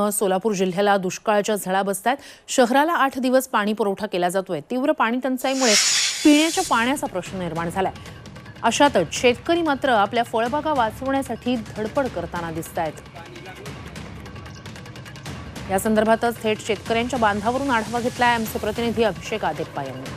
सोलापूर जिल्ह्याला दुष्काळाच्या झळा बसतात शहराला आठ दिवस पाणी पुरवठा केला जातोय. तीव्र पाणी टंचाईमुळे पिण्याच्या पाण्याचा प्रश्न निर्माण झालाय. अशातच शेतकरी मात्र आपल्या फळबागा वाचवण्यासाठी धडपड करताना दिसत आहेत या संदर्भातच थेट शेतकऱ्यांच्या बांधावरून आढावा घेतलाय आमचे प्रतिनिधी अभिषेक आदेप्पा यांनी.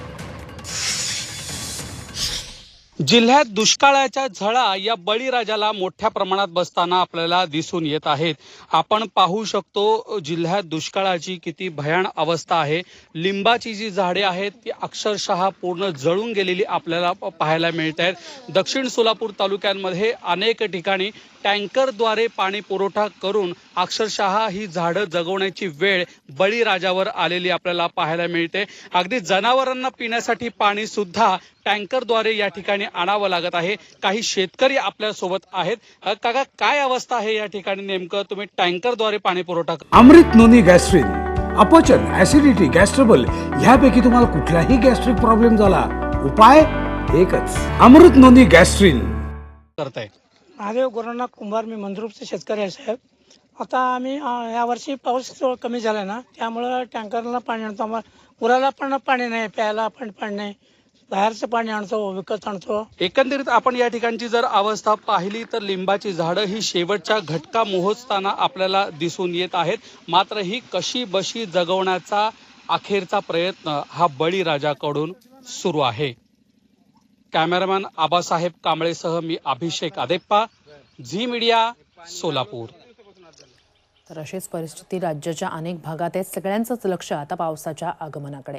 जिल्ह्यात दुष्काळाच्या झळा या बळीराजाला मोठ्या प्रमाणात बसताना आपल्याला दिसून येत आहेत. आपण पाहू शकतो जिल्ह्यात दुष्काळाची किती भयान अवस्था आहे. लिंबाची जी झाडे आहेत ती अक्षरशः पूर्ण जळून गेलेली आपल्याला पाहायला मिळत आहेत. दक्षिण सोलापूर तालुक्यांमध्ये अनेक ठिकाणी टँकरद्वारे पाणी पुरवठा करून अक्षरशः ही झाडं जगवण्याची वेळ बळीराजावर आलेली आपल्याला पाहायला मिळते. अगदी जनावरांना पिण्यासाठी पाणी सुद्धा टँकरद्वारे या ठिकाणी आणावं लागत आहे. काही शेतकरी आपल्यासोबत आहेत. काका काय अवस्था आहे या ठिकाणी नेमकं? तुम्ही टँकरद्वारे पाणी पुरवठा क- अमृत नोनी गॅस्ट्रिन अपचन ऍसिडिटी गॅस्ट्रबल ह्यापैकी तुम्हाला कुठलाही गॅस्ट्रिक प्रॉब्लेम झाला उपाय एकच. अमृत नोनी गॅस्ट्रिन. करताय. महादेव गुरुनाथ कुंभार मी मंद्रुपचे शेतकरी आहे साहेब. आता आम्ही अं, यावर्षी पाऊस थोडा कमी झाला ना त्यामुळं टँकरला पाणी आणतो. आम्हाला उराला पण पाणी नाही प्यायला पण पाणी नाही. बाहेरचं पाणी आणतो विकत आणतो. एकंदरीत आपण या ठिकाणची जर अवस्था पाहिली तर लिंबाची झाडं ही शेवटच्या घटका मोहोजताना आपल्याला दिसून येत आहेत. मात्र ही कशी बशी जगवण्याचा अखेरचा प्रयत्न हा बळीराजाकडून सुरू आहे. कॅमेरामॅन आबासाहेब कांबळेसह मी अभिषेक आदेप्पा झी मीडिया सोलापूर. तर अशीच परिस्थिती राज्याच्या अनेक भागात आहे. सगळ्यांचंच लक्ष आता पावसाच्या आगमनाकडे.